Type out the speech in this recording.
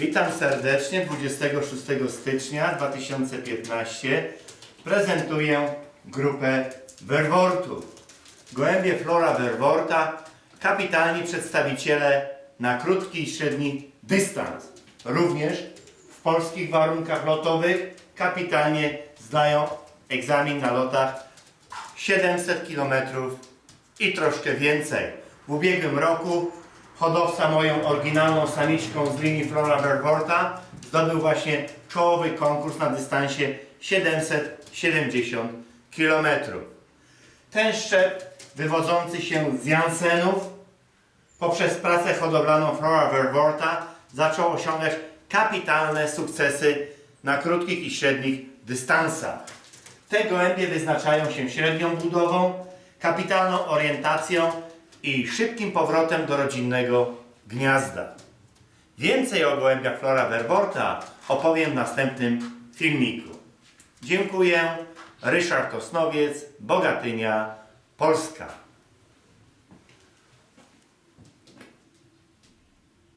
Witam serdecznie 26 stycznia 2015. Prezentuję grupę Werwortów. Gołębie Flora Werworta, kapitalni przedstawiciele na krótki i średni dystans. Również w polskich warunkach lotowych kapitalnie zdają egzamin na lotach 700 km i troszkę więcej. W ubiegłym roku hodowca moją oryginalną samiczką z linii Flora Verworta zdobył właśnie czołowy konkurs na dystansie 770 km. Ten szczep wywodzący się z Jansenów poprzez pracę hodowlaną Flora Verworta zaczął osiągać kapitalne sukcesy na krótkich i średnich dystansach. Te gołębie wyznaczają się średnią budową, kapitalną orientacją i szybkim powrotem do rodzinnego gniazda. Więcej o gołębiach Flora Verborta opowiem w następnym filmiku. Dziękuję. Ryszard Osnowiec, Bogatynia, Polska.